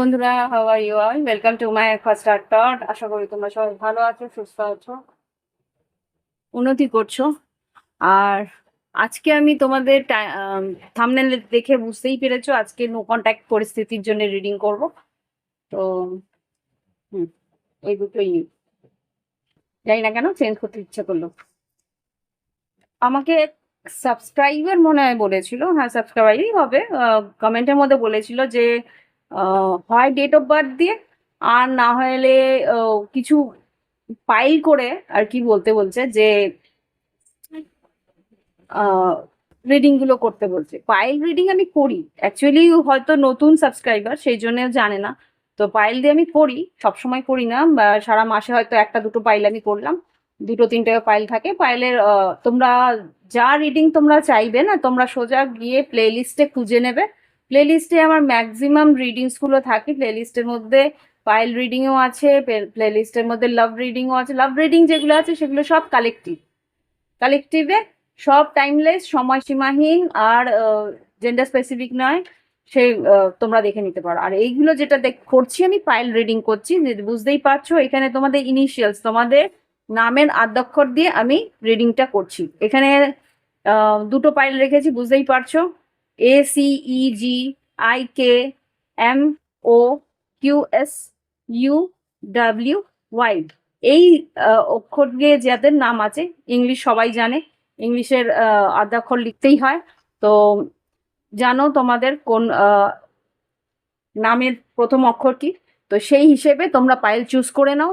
বন্ধুরা how are you all welcome to my first art tot আশা করি তোমরা সবাই ভালো আছো, সুস্থ আছো, উন্নতি করছ। আর আজকে আমি তোমাদের থামনেল দেখে বুঝতেই পেরেছ আজকে নো কন্ট্যাক্ট পরিস্থিতির জন্য রিডিং করব। তো, হুম, এই দুটোই। জানি না কেন চেঞ্জ করতে ইচ্ছা করল। আমাকে সাবস্ক্রাইবার মনে হয় বলেছিল হ্যাঁ সাবস্ক্রাইবারই হবে। কমেন্টের মধ্যে বলেছিল যে হয় ডেট অফ বার্থ দিয়ে, আর না হলে কিছু পাইল করে আর কি বলতে বলছে যে রিডিংগুলো করতে বলছে। পাইল রিডিং আমি করি। অ্যাকচুয়ালি হয়তো নতুন সাবস্ক্রাইবার সেই জন্য জানে না। তো পাইল দিয়ে আমি করি, সবসময় করি না। সারা মাসে হয়তো একটা, দুটো পাইল আমি করলাম। দুটো, তিনটে পাইল থাকে। পাইলের তোমরা যা রিডিং তোমরা চাইবে না, তোমরা সোজা গিয়ে প্লে লিস্টে খুঁজে নেবে। প্লে লিস্টে আমার ম্যাক্সিমাম রিডিংসগুলো থাকে। প্লে লিস্টের মধ্যে পাইল রিডিংও আছে প্লে লিস্টের মধ্যে লাভ রিডিংও আছে। লাভ রিডিং যেগুলো আছে সেগুলো সব কালেকটিভ কালেকটিভে সব টাইমলেস সময়সীমাহীন আর জেন্ডার স্পেসিফিক নয়, সে তোমরা দেখে নিতে পারো। আর এইগুলো যেটা দেখ, করছি আমি পাইল রিডিং করছি বুঝতেই পারছ, এখানে তোমাদের ইনিশিয়ালস তোমাদের নামের আদ্যক্ষর দিয়ে আমি রিডিংটা করছি। এখানে দুটো পাইল রেখেছি, বুঝতেই পারছ? A C E G I K M O Q S U W Y এই অক্ষর দিয়ে যাদের নাম আছে, ইংলিশ সবাই জানে, ইংলিশের আদ্যাক্ষর লিখতেই হয়। তো জানো তোমাদের কোন নামের প্রথম অক্ষর কি? তো সেই হিসেবে তোমরা পাইল চুজ করে নাও,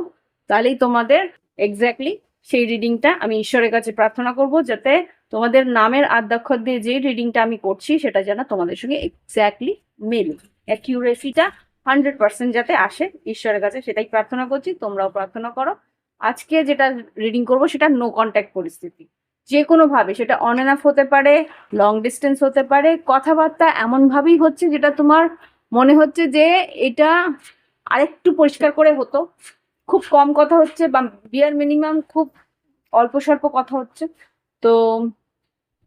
তাহলেই তোমাদের এক্স্যাক্টলি সেই রিডিংটা আমি ঈশ্বরের কাছে প্রার্থনা করব, যাতে তোমাদের নামের আদ্যাক্ষর দিয়ে যে রিডিংটা আমি করছি, সেটা যেন তোমাদের সঙ্গে এক্স্যাক্টলি মেলে। অ্যাকিউরেসিটা হান্ড্রেড পার্সেন্ট যাতে আসে, ঈশ্বরের কাছে সেটাই প্রার্থনা করছি, তোমরাও প্রার্থনা করো। আজকে যেটা রিডিং করব, সেটা নো কন্ট্যাক্ট পরিস্থিতি। যে কোনোভাবে সেটা অন অ্যান্ড অফ হতে পারে লং ডিস্টেন্স হতে পারে, কথাবার্তা এমনভাবেই হচ্ছে যেটা তোমার মনে হচ্ছে যে এটা আরেকটু পরিষ্কার করে হতো। খুব কম কথা হচ্ছে বা বিয়ার মিনিমাম খুব অল্প স্বল্প কথা হচ্ছে। তো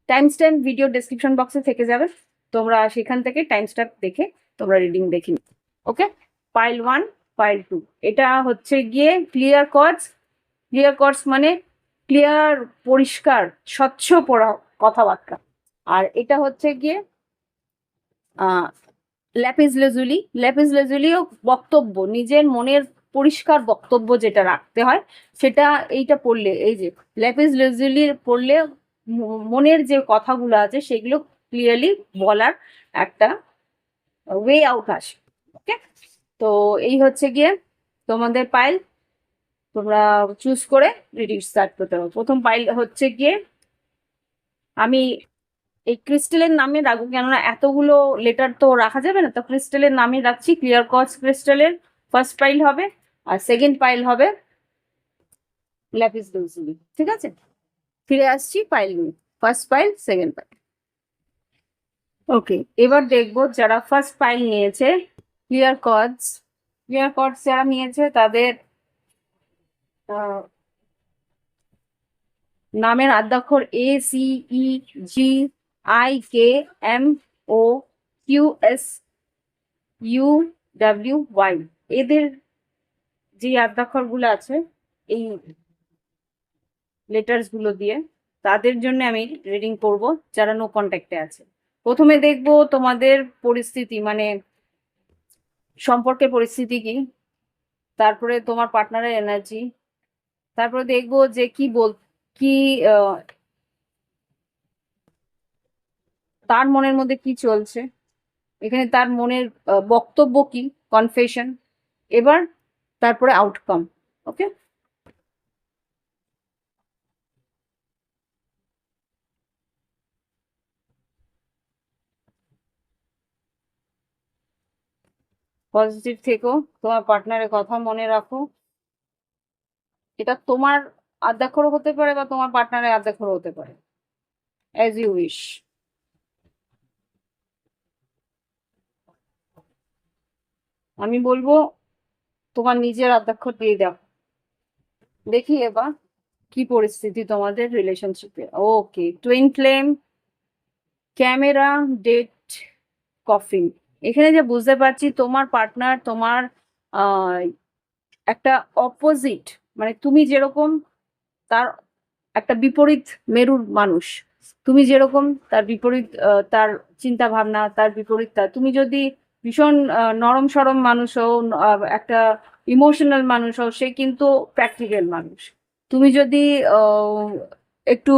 টাইম স্ট্যাম্প ভিডিও ডেসক্রিপশন বক্সে থেকে যাবে। তোমরা সেখান থেকে টাইম স্ট্যাম্প দেখে তোমরা রিডিং দেখে okay pile one pile two এটা হচ্ছে গিয়ে ক্লিয়ার কর্ডস ক্লিয়ার কর্ডস মানে ক্লিয়ার পরিষ্কার, স্বচ্ছ পড়া কথাবার্তা। আর এটা হচ্ছে গিয়ে ল্যাপিস লেজুলি ল্যাপিস লেজুলিও বক্তব্য, নিজের মনের পরিষ্কার বক্তব্য যেটা রাখতে হয়, সেটা এইটা পড়লে, এই যে ল্যাপিস লেজুলি পড়লে মনের যে কথাগুলো আছে সেগুলো ক্লিয়ারলি বলার একটা ওয়ে আউট আসে ওকে তো এই হচ্ছে গিয়ে তোমাদের পাইল তোমরা চুজ করে রিডিং স্টার্ট করতে হবে প্রথম পাইল হচ্ছে গিয়ে আমি এই ক্রিস্টেলের নামে রাখব, কেননা এতগুলো লেটার তো রাখা যাবে না, তো ক্রিস্টেলের নামে রাখছি ক্লিয়ার কস ক্রিস্টেলের ফার্স্ট পাইল হবে। আর সেকেন্ড পাইল হবে ল্যাপিস ঠিক আছে? ফিরে আসছি পাইলগুলি first pile second pile okay এবার দেখব যারা ফার্স্ট পাইল নিয়েছে ক্লিয়ার কর্ডস ক্লিয়ার কর্ডস যারা নিয়েছে তাদের নামের আদ্যাক্ষর A C E G I K M O Q S U W Y এদের যে আদ্যাক্ষরগুলো আছে, এই লেটার্সগুলো দিয়ে, তাদের জন্য আমি রিডিং করব, যারা নো কন্ট্যাক্টে আছে। প্রথমে দেখব তোমাদের পরিস্থিতি মানে সম্পর্কের পরিস্থিতি কি, তারপরে তোমার পার্টনারের এনার্জি তারপরে দেখব যে কি বল, কি তার মনের মধ্যে কি চলছে, এখানে তার মনের বক্তব্য কি কনফেশন এবার তারপরে আউটকাম ওকে পজিটিভ থেকো, তোমার পার্টনারের কথা মনে রাখো। এটা তোমার আদ্যাক্ষরও হতে পারে বা তোমার পার্টনারের আদ্যাক্ষরও হতে পারে। অ্যাজ ইউ উইশ আমি বলব তোমার নিজের আদ্যাক্ষর দিয়ে দাও। দেখি এবার কি পরিস্থিতি তোমাদের রিলেশনশিপে okay twin flame camera date coffin এখানে যে বুঝতে পারছি তোমার পার্টনার তোমার একটা অপোজিট মানে তুমি যেরকম তার একটা বিপরীত মেরুর মানুষ, তুমি যেরকম তার বিপরীত তার চিন্তা ভাবনা তার বিপরীত তুমি যদি ভীষণ নরম সরম মানুষ হও একটা ইমোশনাল মানুষ হও সে কিন্তু প্র্যাকটিক্যাল মানুষ। তুমি যদি একটু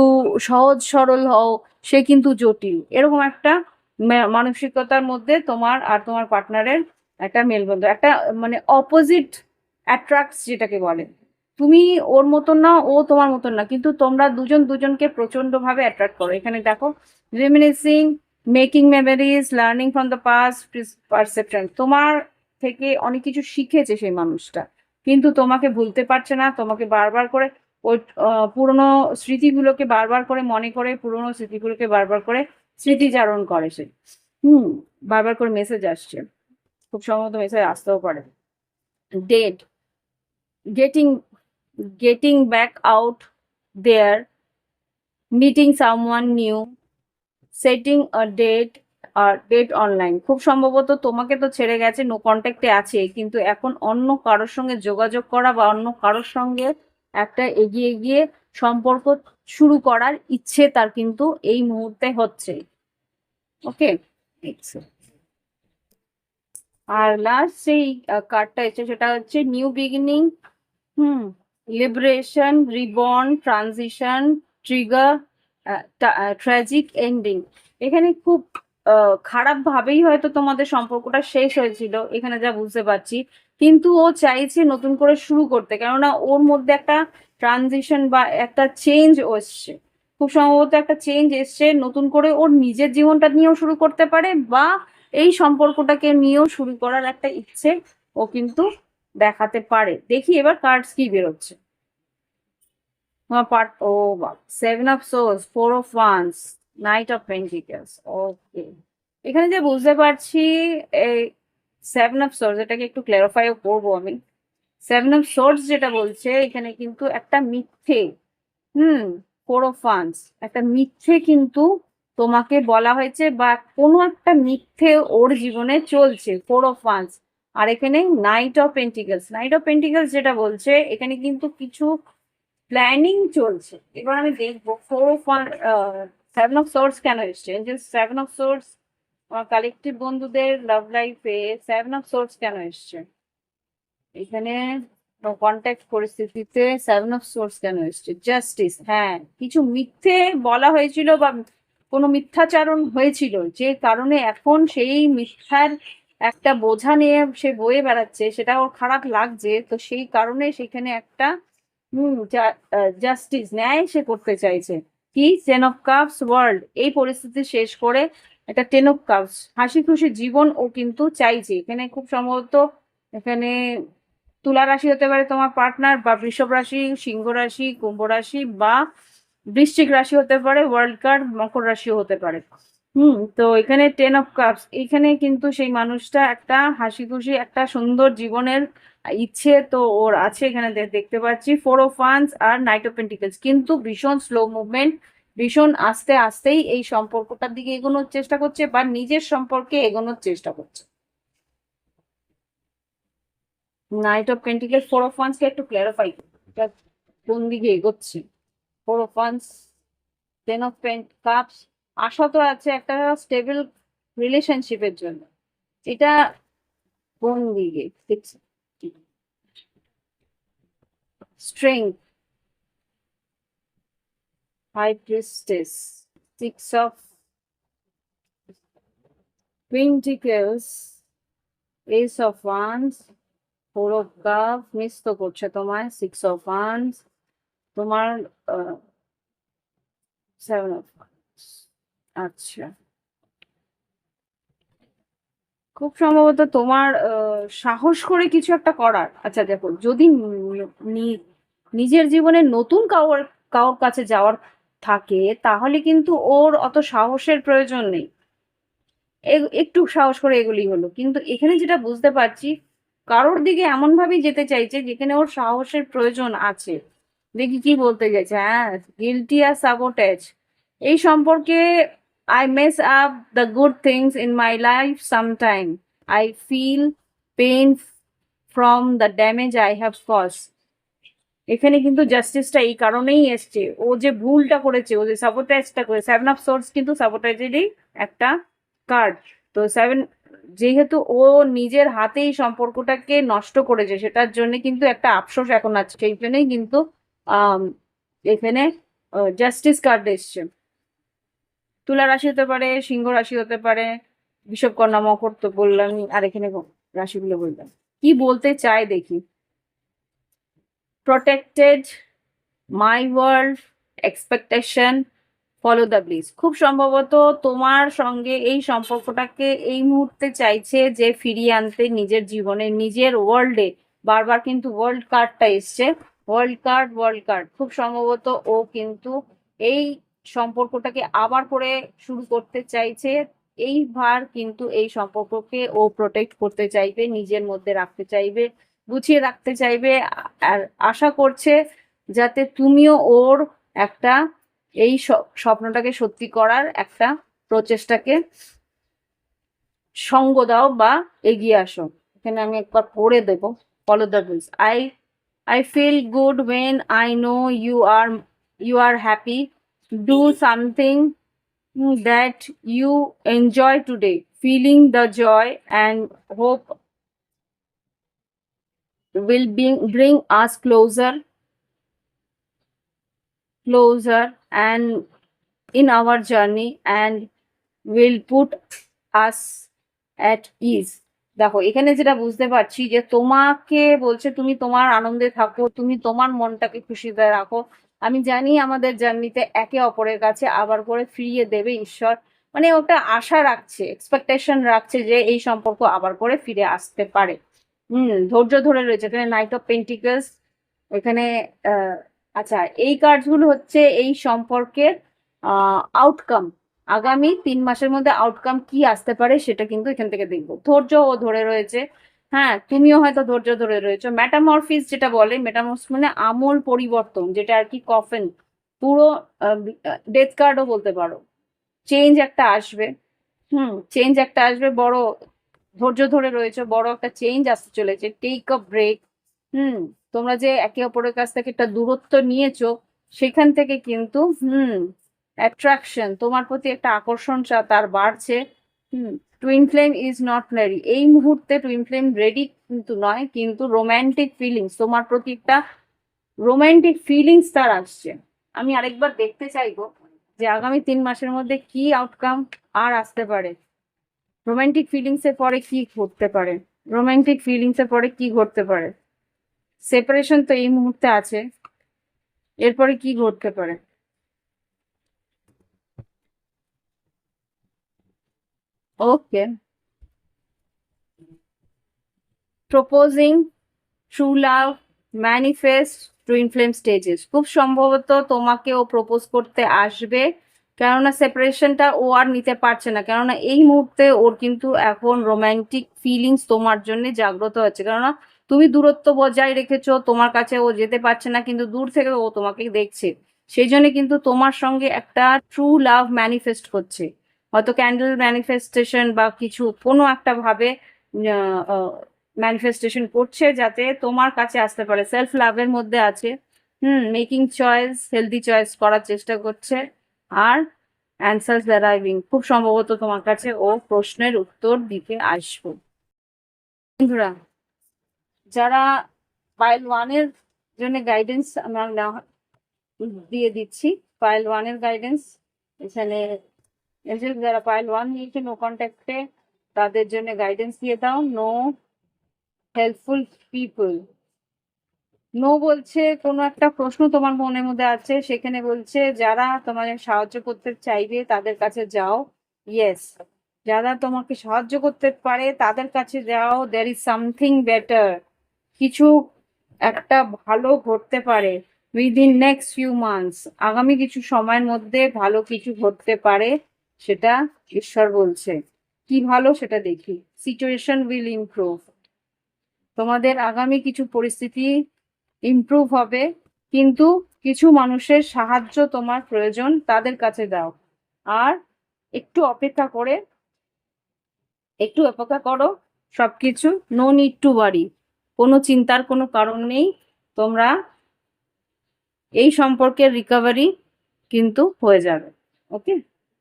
সহজ সরল হও, সে কিন্তু জটিল। এরকম একটা মানসিকতার মধ্যে তোমার আর তোমার পার্টনারের একটা মেলবন্ধ একটা মানে অপোজিট অ্যাট্রাক্টস যেটাকে বলে। তুমি ওর মতন না, ও তোমার মতন না, কিন্তু তোমরা দুজন দুজনকে প্রচণ্ড ভাবে অ্যাট্রাক্ট করো। এখানে দেখো reminiscing making memories learning from the past perception তোমার থেকে অনেক কিছু শিখেছে সেই মানুষটা। কিন্তু তোমাকে ভুলতে পারছে না, তোমাকে বারবার করে ওই পুরনো স্মৃতিগুলোকে বারবার করে মনে করে, পুরনো স্মৃতিগুলোকে বারবার করে স্মৃতিচারণ করে সে। হুম, বারবার করে মেসেজ আসছে। খুব সম্ভবত মেসেজ আসতেও পারে। Date getting getting back out there meeting someone new setting a date R date online খুব সম্ভবত তোমাকে তো ছেড়ে গেছে নো কন্ট্যাক্টে আছে, কিন্তু এখন অন্য কারোর সঙ্গে যোগাযোগ করা বা অন্য কারোর সঙ্গে একটা এগিয়ে গিয়ে সম্পর্ক শুরু করার ইচ্ছে তার কিন্তু এই মুহূর্তে হচ্ছে। ওকে আর লাস্ট সেই কার্ডটা এসেছে সেটা হচ্ছে new beginning hmm liberation reborn transition trigger tragic ending এখানে খুব আহ, খারাপ ভাবেই হয়তো তোমাদের সম্পর্কটা শেষ হয়েছিল এখানে যা বুঝতে পারছি। কিন্তু ও চাইছে নতুন করে শুরু করতে কেননা ওর মধ্যে একটা ট্রানজিশন বা একটা চেঞ্জ এসছে। খুব সম্ভবত একটা চেঞ্জ এসছে নতুন করে ওর নিজের জীবনটা নিয়েও শুরু করতে পারে বা এই সম্পর্কটাকে নিয়েও শুরু করার একটা ইচ্ছে ও কিন্তু দেখাতে পারে। দেখি এবার কার্ডস কি বেরোচ্ছে। Part of seven of swords four of wands knight of pentacles okay এখানে যে বুঝতে পারছি, এই সেভেন অফ সোর্স এটাকে একটু ক্লারিফাইও করব আমি। সেভেন অফ সোর্স যেটা বলছে, এখানে কিন্তু একটা মিথ্যে, হুম ফোর অফ ওয়ান্স একটা মিথ্যে কিন্তু তোমাকে বলা হয়েছে বা কোনো একটা মিথ্যে ওর জীবনে চলছে ফোর অফ ওয়ান্স আর এখানে knight of pentacles knight of pentacles যেটা বলছে, এখানে কিন্তু কিছু প্ল্যানিং চলছে। এবার আমি দেখব four of one seven of swords কেন এসছে? যে সেভেন অফ সোর্স আমার কালেকটিভ বন্ধুদের লাভ লাইফে সেভেন অফ সোর্স কেন এসছে? এখানে কন্ট্যাক্ট পরিস্থিতিতে সেভেন অফ সোর্স কেন এসছে? জাস্টিস হ্যাঁ কিছু মিথ্যে বলা হয়েছিল বা কোনো মিথ্যাচারণ হয়েছিল, যে কারণে এখন সেই মিথ্যার একটা বোঝা নিয়ে সে বয়ে বেড়াচ্ছে, সেটা ওর খারাপ লাগছে, তো সেই কারণে সেখানে একটা হুম জাস্টিস ন্যায় সে করতে চাইছে। কি? টেন অফ কাপস ওয়ার্ল্ড এই পরিস্থিতি শেষ করে একটা টেন অফ কাপস হাসি খুশি জীবন ও কিন্তু চাইছে। এখানে খুব সম্ভবত এখানে তুলা রাশি হতে পারে তোমার পার্টনার বা বৃষভ রাশি, সিংহ রাশি, কুম্ভ রাশি বা বৃশ্চিক রাশি হতে পারে ওয়ার্ল্ড কার্ড মকর রাশিও হতে পারে। হুম, তো এখানে টেন অফ কাপস এখানে কিন্তু সেই মানুষটা একটা হাসি খুশি, একটা সুন্দর জীবনের ইচ্ছে তো ওর আছে এখানে দেখতে পাচ্ছি। ফোর অফ ওয়ান্স আর নাইট অফ পেন্টিকেলস কিন্তু ভীষণ স্লো মুভমেন্ট ভীষণ আস্তে আস্তেই এই সম্পর্কটার দিকে এগোনোর চেষ্টা করছে বা নিজের সম্পর্কে এগোনোর চেষ্টা করছে। Knight of pentacles four of ওয়ান্সকে একটু ক্ল্যারিফাই কোন দিকে এগোচ্ছে? Four of wands ten of pent cups আশা তো আছে একটা স্টেবল রিলেশনশিপের জন্য। এটা কোন দিকে দেখছি? Strength high priestess six of pentacles ace of wands four of cups miss তো করছে তোমায় six of wands তোমার সেভেন অফ আচ্ছা খুব সম্ভবত তোমার সাহস করে কিছু একটা করার আচ্ছা দেখো যদি নিজের জীবনে নতুন কাউর কারোর কাছে যাওয়ার থাকে, তাহলে কিন্তু ওর অত সাহসের প্রয়োজন নেই। একটু সাহস করে এগুলি হলো। কিন্তু এখানে যেটা বুঝতে পারছি, কারোর দিকে এমন ভাবেই যেতে চাইছে যেখানে ওর সাহসের প্রয়োজন আছে। দেখি কি বলতে চাইছে হ্যাঁ গিলটি আর সাবোটেজ এই সম্পর্কে I mess up the good things in my life sometime I feel pain from the damage I have cause এখানে কিন্তু জাস্টিসটা এই কারণেই এসছে। ও যে ভুলটা করেছে, ও যে সাবোটাইজটা করে সেভেন অফ সোর্স কিন্তু সাবোটাইজেরই একটা কার্ড তো সেভেন যেহেতু ও নিজের হাতেই সম্পর্কটাকে নষ্ট করেছে, সেটার জন্য কিন্তু একটা আফসোস এখন আছে। সেই জন্যই কিন্তু এখানে জাস্টিস কার্ড এসছে। তুলা রাশি হতে পারে, সিংহ রাশি হতে পারে বিষবকন্যা মকর তো বললাম আর এখানে রাশিগুলো বললাম। কি বলতে চায় দেখি। Protected my world expectation follow the bliss খুব সম্ভবত তোমার সঙ্গে এই সম্পর্কটাকে এই মুহূর্তে চাইছে যে ফিরিয়ে আনতে নিজের জীবনে, নিজের ওয়ার্ল্ডে বারবার কিন্তু ওয়ার্ল্ড কার্ডটা এসছে। ওয়ার্ল্ড কার্ড ওয়ার্ল্ড কার্ড খুব সম্ভবত ও কিন্তু এই সম্পর্কটাকে আবার করে শুরু করতে চাইছে। এইবার কিন্তু এই সম্পর্ককে ও প্রোটেক্ট করতে চাইবে, নিজের মধ্যে রাখতে চাইবে। গুছিয়ে রাখতে চাইবে। আর আশা করছে যাতে তুমিও ওর একটা এই স্বপ্নটাকে সত্যি করার একটা প্রচেষ্টাকে সঙ্গ দাও বা এগিয়ে আসো। এখানে আমি একবার পড়ে দেবো। Follow the rules I I feel good when I know you are you are happy do something that you enjoy today feeling the joy and hope will bring bring us closer closer and in our journey and will put us at ease. দেখো, এখানে যেটা বুঝতে পারছি যে তোমাকে বলছে তুমি তোমার আনন্দে থাকো, তুমি তোমার মনটাকে খুশিতে রাখো। আমি জানি আমাদের জার্নিতে একে অপরের কাছে আবার করে ফিরিয়ে দেবে ঈশ্বর। মানে ওটা আশা রাখছে এক্সপেকটেশন রাখছে যে এই সম্পর্ক আবার করে ফিরে আসতে পারে। হুম, ধৈর্য ধরে রয়েছে। এখানে নাইট অফ পেন্টিকলস এখানে আচ্ছা এই কার্ডগুলো হচ্ছে এই সম্পর্কের আউটকাম আগামী তিন মাসের মধ্যে আউটকাম কি আসতে পারে সেটা কিন্তু এখান থেকে দেখব। ধৈর্য ও ধরে রয়েছে। হ্যাঁ তুমিও হয়তো ধৈর্য ধরে রয়েছো। মেটামরফিস যেটা বলে মেটামরফিস মানে আমূল পরিবর্তন, যেটা আর কি কফেন পুরো ডেথ কার্ডও বলতে পারো। চেঞ্জ একটা আসবে। হুম চেঞ্জ একটা আসবে, বড় ধৈর্য ধরে রয়েছে, বড় একটা চেঞ্জ আসতে চলেছে টেক আ ব্রেক হুম, তোমরা যে একে অপরের কাছ থেকে একটা দূরত্ব নিয়েছো, সেখান থেকে কিন্তু, হুম অ্যাট্রাকশন তোমার প্রতি একটা আকর্ষণ তার বাড়ছে, হুম twin flame is not ready এই মুহূর্তে টুইন ফ্লেম রেডি কিন্তু নয়, কিন্তু রোম্যান্টিক ফিলিংস তোমার প্রতি একটা রোম্যান্টিক ফিলিংস তার আসছে। আমি আরেকবার দেখতে চাইব যে আগামী তিন মাসের মধ্যে কি আউটকাম আর আসতে পারে। রোমান্টিক ফিলিংস এর পরে কি ঘটতে পারে? রোমান্টিক ফিলিংস এর পরে কি ঘটতে পারে? সেপারেশন তো এই মুহূর্তে আছে। এরপরে কি ঘটতে পারে? Okay proposing true love manifest to flame stages খুব সম্ভবত তোমাকে ও প্রপোজ করতে আসবে কেননা সেপারেশনটা ও আর নিতে পারছে না। কেননা এই মুহূর্তে ওর কিন্তু এখন রোম্যান্টিক ফিলিংস তোমার জন্য জাগ্রত হচ্ছে। কেননা তুমি দূরত্ব বজায় রেখেছো, তোমার কাছে ও যেতে পারছে না, কিন্তু দূর থেকে ও তোমাকে দেখছে। সেই জন্য কিন্তু তোমার সঙ্গে একটা ট্রু লাভ ম্যানিফেস্ট হচ্ছে। হয়তো ক্যান্ডেল ম্যানিফেস্টেশন বা কিছু কোনো একটা ভাবে ম্যানিফেস্টেশন করছে যাতে তোমার কাছে আসতে পারে। সেলফ লাভের মধ্যে আছে। Hmm making choice healthy choice করার চেষ্টা করছে। আর অ্যান্সার্স অ্যারাইভিং খুব সম্ভবত তোমার কাছে ও প্রশ্নের উত্তর দিতে আসব। বন্ধুরা, যারা পাইল ওয়ানের জন্য গাইডেন্স আমরা দিয়ে দিচ্ছি পাইল ওয়ানের গাইডেন্স এখানে যারা পাইল ওয়ান নিয়েছে নো কন্ট্যাক্টে তাদের জন্য গাইডেন্স দিয়ে দাও। নো হেল্পফুল পিপল নো বলছে, কোনো একটা প্রশ্ন তোমার মনের মধ্যে আছে, সেখানে বলছে, যারা তোমাদের সাহায্য করতে চাইবে, তাদের কাছে যাও। ইয়েস যারা তোমাকে সাহায্য করতে পারে, তাদের কাছে যাও। দ্যার ইজ সামথিং বেটার কিছু একটা ভালো ঘটতে পারে উইদিন নেক্সট ফিউ মান্থস আগামী কিছু সময়ের মধ্যে ভালো কিছু ঘটতে পারে, সেটা ঈশ্বর বলছে। কি ভালো সেটা দেখি। সিচুয়েশন উইল ইমপ্রুভ তোমাদের আগামী কিছু পরিস্থিতি ইমপ্রুভ হবে, কিন্তু কিছু মানুষের সাহায্য তোমার প্রয়োজন, তাদের কাছে দাও। আর একটু অপেক্ষা করে, একটু অপেক্ষা করো সব কিছু নো নিড টু ওয়ারি কোনো চিন্তার কোনো কারণ নেই, তোমরা এই সম্পর্কের রিকভারি কিন্তু হয়ে যাবে ওকে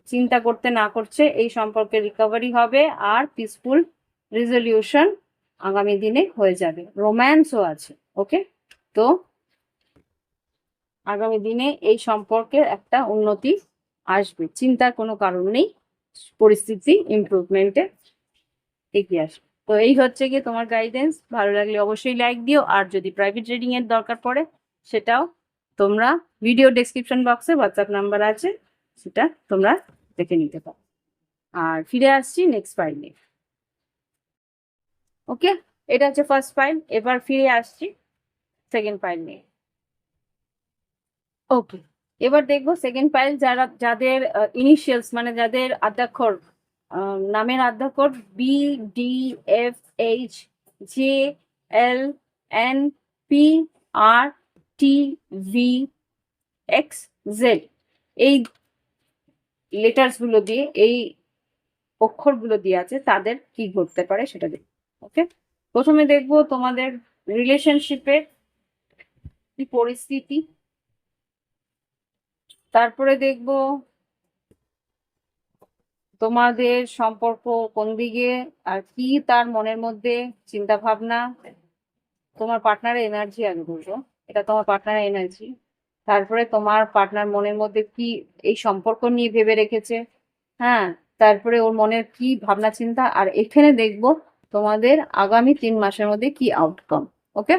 চিন্তা করতে না করছে, এই সম্পর্কে রিকভারি হবে, আর পিসফুল রেজলিউশন আগামী দিনে হয়ে যাবে। রোম্যান্সও আছে ওকে তো আগামী দিনে এই সম্পর্কের একটা উন্নতি আসবে। চিন্তার কোনো কারণ নেই, পরিস্থিতি ইমপ্রুভমেন্টে এগিয়ে আসবে। তো এই হচ্ছে গিয়ে তোমার গাইডেন্স ভালো লাগলে অবশ্যই লাইক দিও, আর যদি প্রাইভেট রিডিং এর দরকার পড়ে, সেটাও তোমরা ভিডিও ডেসক্রিপশন বক্সে হোয়াটসঅ্যাপ নাম্বার আছে, সেটা তোমরা দেখে নিতে পারো। আর ফিরে আসছি নেক্সট ফাইল নিয়ে। ওকে এটা হচ্ছে ফার্স্ট ফাইল এবার ফিরে আসছি। সেকেন্ড ফাইল নিয়ে। ওকে এবার দেখব সেকেন্ড ফাইল যারা, যাদের ইনিশিয়ালস মানে যাদের আদ্যাক্ষর নামের আদ্যাক্ষর B D F H J L N P R T V X Z এই লেটার্সগুলো দিয়ে, এই অক্ষরগুলো দিয়ে আছে, তাদের কি ঘটতে পারে সেটা দেখ ওকে প্রথমে দেখব তোমাদের রিলেশনশিপের কি পরিস্থিতি? তারপরে দেখব তোমাদের সম্পর্ক কোন দিকে আর কি তার মনের মধ্যে চিন্তা ভাবনা। তোমার পার্টনারের এনার্জি আমি বুঝো এটা তোমার পার্টনারের এনার্জি তারপরে তোমার পার্টনার মনের মধ্যে কি এই সম্পর্ক নিয়ে ভেবে রেখেছে। হ্যাঁ তারপরে ওর মনের কি ভাবনা চিন্তা আর এখানে দেখব তোমাদের আগামী তিন মাসের মধ্যে কি আউটকাম ওকে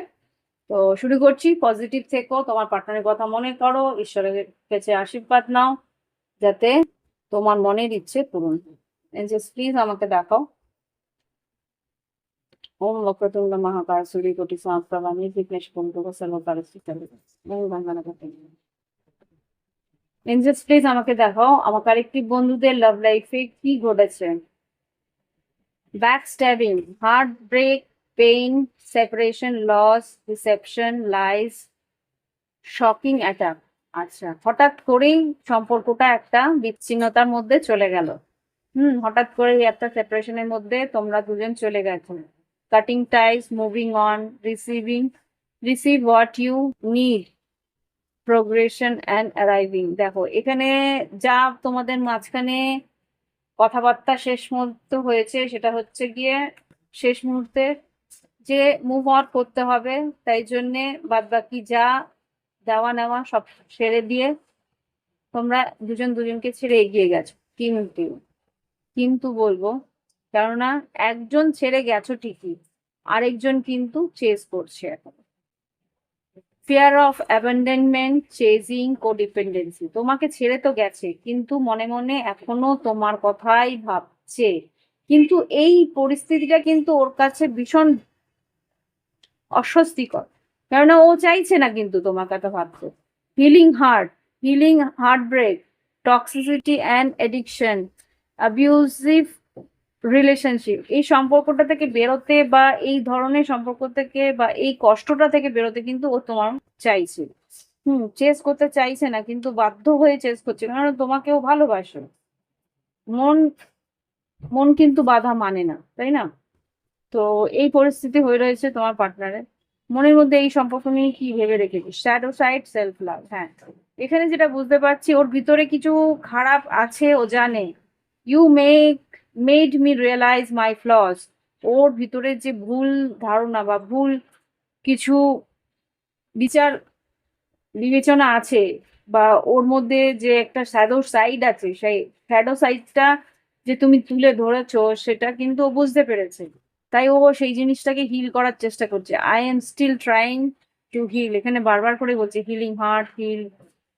তো শুরু করছি। পজিটিভ থেকো, তোমার পার্টনারের কথা মনে করো, ঈশ্বরের কাছে আশীর্বাদ নাও, যাতে তোমার মনের ইচ্ছে পূরণ এঞ্জেলস প্লিজ আমাকে দেখাও ওম বক্রতুণ্ড মহাকার সূর্য কোটি সহস্রবা নির্বিঘ্নেশ কুণ্ডু সর্বকারস্থিত ওম প্লিজ আমাকে দেখাও আমার আরেকটি বন্ধুদের লাভ লাইফে কি ঘটেছে? Back stabbing heart break pain separation loss reception lies shocking attack আচ্ছা হঠাৎ করেই সম্পর্কটা একটা বিচ্ছিন্নতার মধ্যে চলে গেল। হুম, হঠাৎ করেই একটা সেপারেশনের মধ্যে তোমরা দুজন চলে গেছো। Cutting ties moving on receiving receive what you need progression and arriving দেখো, এখানে যা তোমাদের মাঝখানে কথাবার্তা শেষ মুহূর্ত হয়েছে, সেটা হচ্ছে গিয়ে শেষ মুহূর্তে যে মুভ অন করতে হবে, তাই জন্যে বাদ বাকি যা দেওয়া নেওয়া সব ছেড়ে দিয়ে তোমরা দুজন দুজনকে ছেড়ে এগিয়ে গেছো। কিন্তু কিন্তু বলব, কেননা একজন ছেড়ে গেছো ঠিকই, আরেকজন কিন্তু চেস করছে এখন। Fear of abandonment chasing codependency তোমাকে ছেড়ে তো গেছে, কিন্তু মনে মনে এখনও তোমার কথাই ভাবছে। কিন্তু এই পরিস্থিতিটা কিন্তু ওর কাছে ভীষণ অস্বস্তিকর। কেননা ও চাইছে না কিন্তু তোমার কথা ভাবতে। Healing heart healing heart break toxicity and addiction abusive relationship এই সম্পর্কটা থেকে বেরোতে বা এই ধরনের সম্পর্ক থেকে বা এই কষ্টটা থেকে বেরোতে কিন্তু ও তোমার চাইছে। হুম চেস করতে চাইছে না কিন্তু বাধ্য হয়ে চেস করছে কারণ তোমাকেও ভালোবাসে। মন মন কিন্তু বাধা মানে না, তাই না? তো এই পরিস্থিতি হয়ে রয়েছে তোমার পার্টনারের মনের মধ্যে এই সম্পর্ক নিয়ে কি ভেবে রেখেছি শ্যাডো সাইড সেলফ লাভ হ্যাঁ। এখানে যেটা বুঝতে পারছি, ওর ভিতরে কিছু খারাপ আছে, ও জানে। You make made me realise my flaws ওর ভিতরে যে ভুল ধারণা বা ভুল কিছু বিচার, বিবেচনা আছে বা ওর মধ্যে যে একটা শ্যাডো সাইড আছে, সেই শ্যাডো সাইডটা যে তুমি তুলে ধরেছ, সেটা কিন্তু ও বুঝতে পেরেছে। তাই ও সেই জিনিসটাকে হিল করার চেষ্টা করছে। I am still trying to heal এখানে বারবার করে বলছে হিলিং হার্ট হিল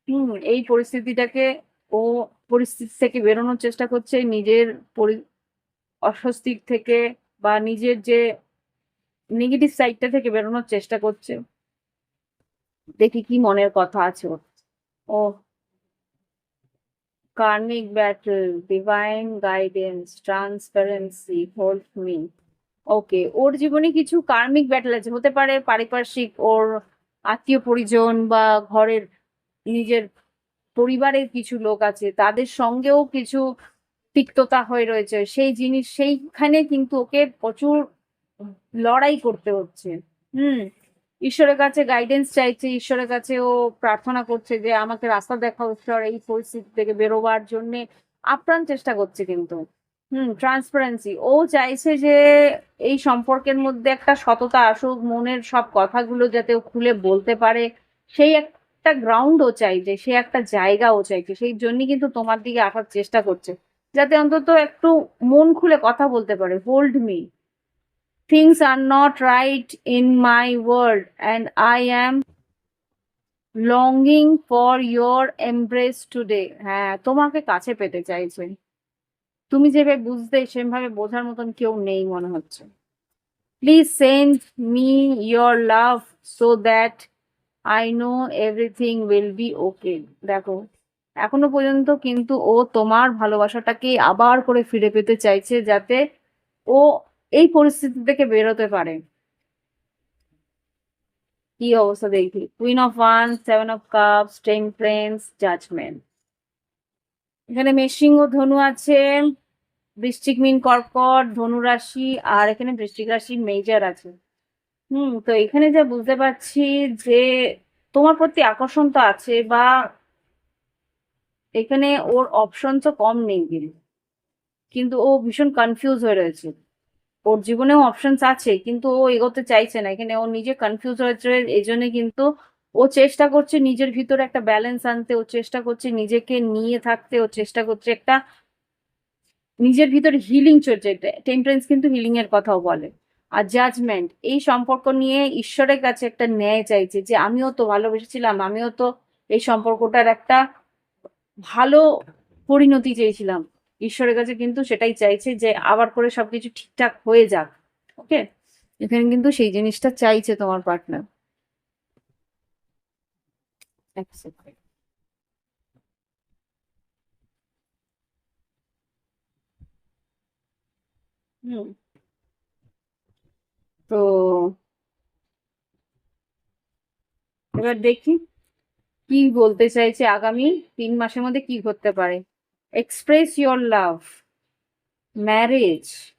হুম এই পরিস্থিতিটাকে ও পরিস্থিতি থেকে বেরোনোর চেষ্টা করছে। নিজের পরি অস্বস্তিক থেকে বা নিজের যে নেগেটিভ সাইডটা থেকে বেরোনোর চেষ্টা করছে। দেখি কি মনের কথা আছে ওর। ও। Karmic battle divine guidance transparency hold me ওকে ওর জীবনে কিছু কার্মিক ব্যাটল আছে। হতে পারে পারিপার্শ্বিক ওর আত্মীয় পরিজন বা ঘরের নিজের পরিবারের কিছু লোক আছে, তাদের সঙ্গেও কিছু তিক্ততা হয়ে রয়েছে। সেই জিনিস, সেইখানে কিন্তু ওকে প্রচুর লড়াই করতে হচ্ছে। হুম, ঈশ্বরের কাছে গাইডেন্স চাইছে, ঈশ্বরের কাছে ও প্রার্থনা করছে যে, আমাকে রাস্তা দেখাও, ঈশ্বর এই পরিস্থিতি থেকে বেরোবার জন্যে আপ্রাণ চেষ্টা করছে কিন্তু। হুম ট্রান্সপারেন্সি ও চাইছে যে এই সম্পর্কের মধ্যে একটা সততা আসুক, মনের সব কথাগুলো যাতে ও খুলে বলতে পারে। সেই একটা গ্রাউন্ড ও চাইছে, সে একটা জায়গা ও চাইছে। সেই জন্যই কিন্তু তোমার দিকে আসার চেষ্টা করছে। যাতে অন্তত একটু মন খুলে কথা বলতে পারে। Hold me things are not right in my world and I am longing for your embrace today হ্যাঁ তোমাকে কাছে পেতে চাইছে। তুমি যেভাবে বুঝতে সেভাবে বোঝার মতন কেউ নেই মনে হচ্ছে। Please send me your love so that I know everything will be okay দেখো, এখনও পর্যন্ত কিন্তু ও তোমার ভালোবাসাটাকে আবার করে ফিরে পেতে চাইছে যাতে ও এই পরিস্থিতি থেকে বেরোতে পারে। কি অবস্থা দেখি? Queen of one seven of cups temperance judgement এখানে মেশিং ও ধনু আছে। বৃশ্চিক মিন কর্কট ধনুরাশি আর এখানে বৃশ্চিক রাশি মেজর আছে। হুম, তো এখানে যা বুঝতে পারছি যে তোমার প্রতি আকর্ষণ তো আছে বা এখানে ওর অপশন তো কম নেই কিন্তু। কিন্তু ও ভীষণ কনফিউজ হয়ে রয়েছে। ওর জীবনেও অপশনস আছে কিন্তু ও এগোতে চাইছে না। এখানে ও নিজে কনফিউজ হয়েছে এই জন্য কিন্তু ও চেষ্টা করছে নিজের ভিতরে একটা ব্যালেন্স আনতে, ও চেষ্টা করছে নিজেকে নিয়ে থাকতে, ও চেষ্টা করছে একটা নিজের ভিতরে হিলিং চলছে। টেম্পারেন্স কিন্তু হিলিং এর কথাও বলে। আর জাজমেন্ট এই সম্পর্ক নিয়ে ঈশ্বরের কাছে একটা ন্যায় চাইছে যে, আমিও তো ভালোবেসেছিলাম, আমিও তো এই সম্পর্কটার একটা ভালো পরিণতি চেয়েছিলাম। ঈশ্বরের কাছে কিন্তু সেটাই চাইছে যে, আবার করে সবকিছু ঠিকঠাক হয়ে যাক। ওকে এখানে কিন্তু সেই জিনিসটা চাইছে তোমার পার্টনার এক সেকেন্ড হুম তো এবার দেখি কি বলতে চাইছে আগামী তিন মাসের মধ্যে কি করতে পারে express your love, marriage,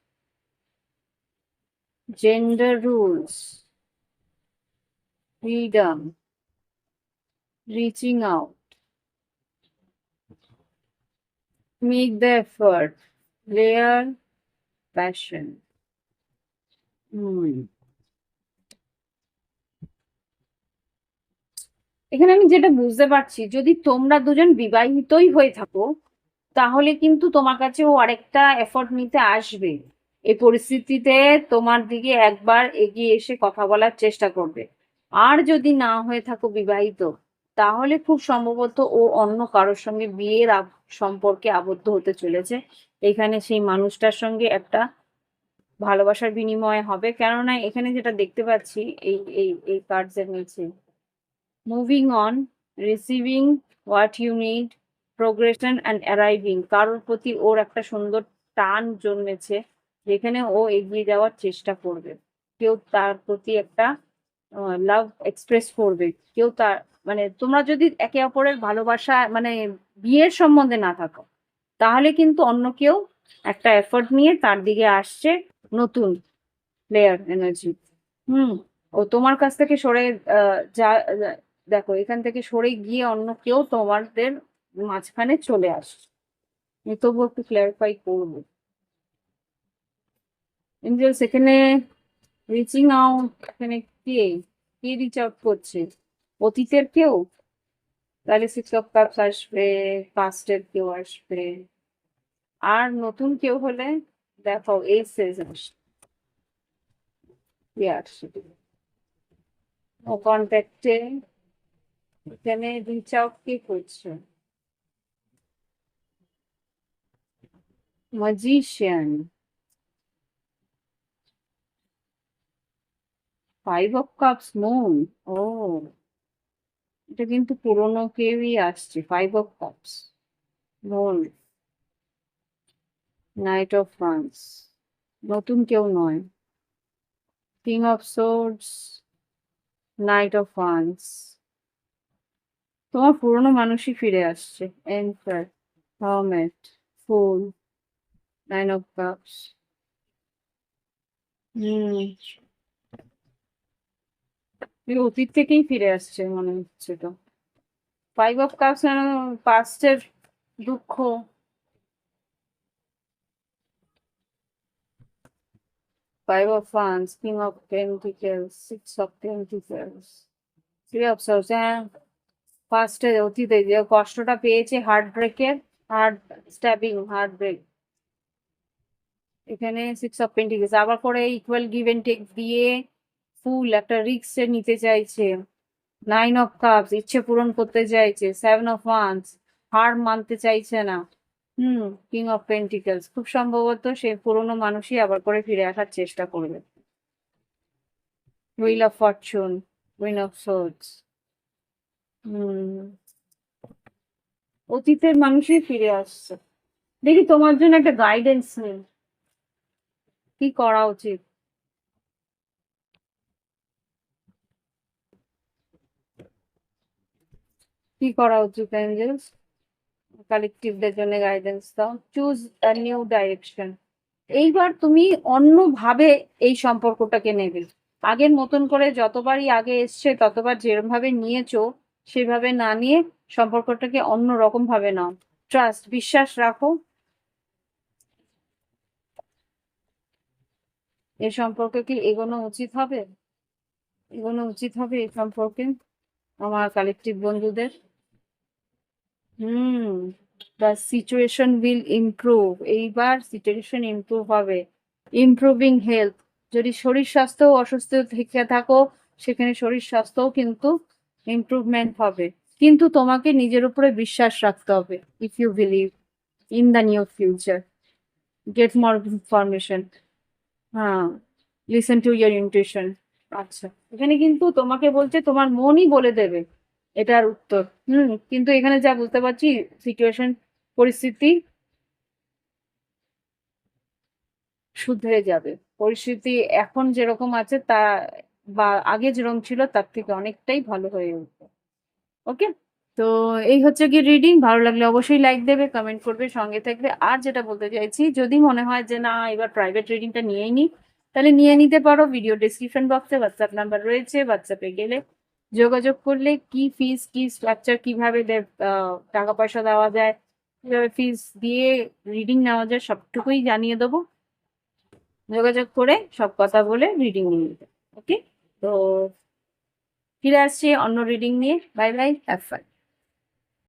gender rules, freedom, reaching out, make the effort, rare passion. Hmm. এখানে আমি যেটা বুঝতে পারছি যদি তোমরা দুজন বিবাহিতই হয়ে থাকো তাহলে কিন্তু তোমার কাছে ও আরেকটা এফোর্ট নিতে আসবে এই পরিস্থিতিতে তোমার দিকে একবার এগিয়ে এসে কথা বলার চেষ্টা করবে আর যদি না হয়ে থাকো বিবাহিত তাহলে খুব সম্ভবত ও অন্য কারোর সঙ্গে বিয়ের সম্পর্কে আবদ্ধ হতে চলেছে। এখানে সেই মানুষটার সঙ্গে একটা ভালোবাসার বিনিময় হবে। কেননা এখানে যেটা দেখতে পাচ্ছি, এই এই এই কার্ডস এর নিচে moving on receiving what you need progression and arriving কারোর প্রতি ওর একটা সুন্দর টান জন্মেছে, যেখানে ও এগিয়ে যাওয়ার চেষ্টা করবে। কেউ তার প্রতি একটা লাভ এক্সপ্রেস করবে। কেউ তার মানে তোমরা যদি একে অপরের ভালোবাসা মানে বিয়ের সম্বন্ধে না থাকো, তাহলে কিন্তু অন্য কেউ একটা এফোর্ট নিয়ে তার দিকে আসছে নতুন প্লেয়ার এনার্জি হুম, ও তোমার কাছ থেকে সরে যা, দেখো, এখান থেকে সরে গিয়ে অন্য কেউ তোমাদের মাঝখানে চলে আসছে। আমি তবুও একটু ক্ল্যারিফাই করব। এখানে রিচিং আউট এখানে কে? কে রিচ আউট করছে? অতীতের কেউ? তাহলে সিক্স অফ কাপ আসবে পাস্টের কেউ আসবে। আর নতুন কেউ হলে দেখো এই সেজ আসবে ও কন্ট্যাক্টে এখানে রিচ আউট কে করছে? Magician five of cups moon ও। এটা কিন্তু পুরোনো কেউই আসছে five of cups moon knight of France নতুন কেউ নয়। King of swords knight of France তোমার পুরোনো মানুষই ফিরে আসছে enter hermit fool nine of cups hmm. অতীত থেকেই ফিরে আসছে মনে হচ্ছে তো। ফাইভ অফ কাপস পাস্টের দুঃখ। Five of fans king of pentacles six of pentacles three of swords হ্যাঁ। ফার্স্টে অতীতে যে কষ্টটা পেয়েছে হার্ট ব্রেকের হার্ট স্ট্যাবিং হার্ট ব্রেক এখানে সিক্স অফ পেন্টিকেলস আবার করে ইকুয়াল গিভ এন্ড টেক দিয়ে ফুল একটা রিক্স নিতে চাইছে। নাইন অফ কাপস ইচ্ছে পূরণ করতে চাইছে। সেভেন অফ ওয়ান্স হার মানতে চাইছে না। হুম কিং অফ পেন্টিকেলস খুব সম্ভবত সে পুরোনো মানুষই আবার করে ফিরে আসার চেষ্টা করবে। Wheel of fortune win of swords hmm. অতীতের মানুষই ফিরে আসছে। দেখি তোমার জন্য একটা গাইডেন্স নেই। কি করা উচিত? কি করা উচিত অ্যাঞ্জেলস কালেকটিভদের জন্য গাইডেন্স দাও। চুজ আ নিউ ডাইরেকশন এইবার তুমি অন্যভাবে এই সম্পর্কটাকে নেবে। আগের মতন করে যতবারই আগে এসছে, ততবার যেরকম ভাবে নিয়েছো, সেভাবে না নিয়ে সম্পর্কটাকে অন্য রকম ভাবে নাও। ট্রাস্ট বিশ্বাস রাখো। এ সম্পর্কে কি এগোনো উচিত হবে? এগোনো উচিত হবে এই সম্পর্কে? আমার কালেকটিভ বন্ধুদের। Hmm the situation will improve এইবার সিচুয়েশন ইমপ্রুভ হবে। ইমপ্রুভিং হেলথ যদি শরীর স্বাস্থ্য অসুস্থ থেকে থাকো, সেখানে শরীর স্বাস্থ্যও কিন্তু ইমপ্রুভমেন্ট হবে। কিন্তু তোমাকে নিজের উপরে বিশ্বাস রাখতে হবে if you believe in the new future get more information হ্যাঁ লিসেন টু ইয়ার ইনটিউশন আচ্ছা এখানে কিন্তু তোমাকে বলছে তোমার মনই বলে দেবে এটার উত্তর। হুম, কিন্তু এখানে যা বুঝতে পারছি সিচুয়েশন পরিস্থিতি শুধরে যাবে। পরিস্থিতি এখন যেরকম আছে, তা বা আগে যেরকম ছিল, তার থেকে অনেকটাই ভালো হয়ে উঠবে। ওকে? তো এই হচ্ছে কি রিডিং ভালো লাগলে অবশ্যই লাইক দেবে কমেন্ট করবে, সঙ্গে থাকবে। আর যেটা বলতে চাইছি, যদি মনে হয় যে না, এবার প্রাইভেট রিডিংটা নিয়েই নি তাহলে নিয়ে নিতে পারো। ভিডিও ডিসক্রিপশন বক্সে হোয়াটসঅ্যাপ নাম্বার রয়েছে। হোয়াটসঅ্যাপে গেলে যোগাযোগ করলে কি ফিস কি স্ট্রাকচার কীভাবে টাকা পয়সা দেওয়া যায়, কীভাবে ফিস দিয়ে রিডিং নেওয়া যায়, সবটুকুই জানিয়ে দেবো। যোগাযোগ করে সব কথা বলে রিডিং নিয়ে নিতে। ওকে তো, ফিরে আসছি অন্য রিডিং নিয়ে। Bye bye have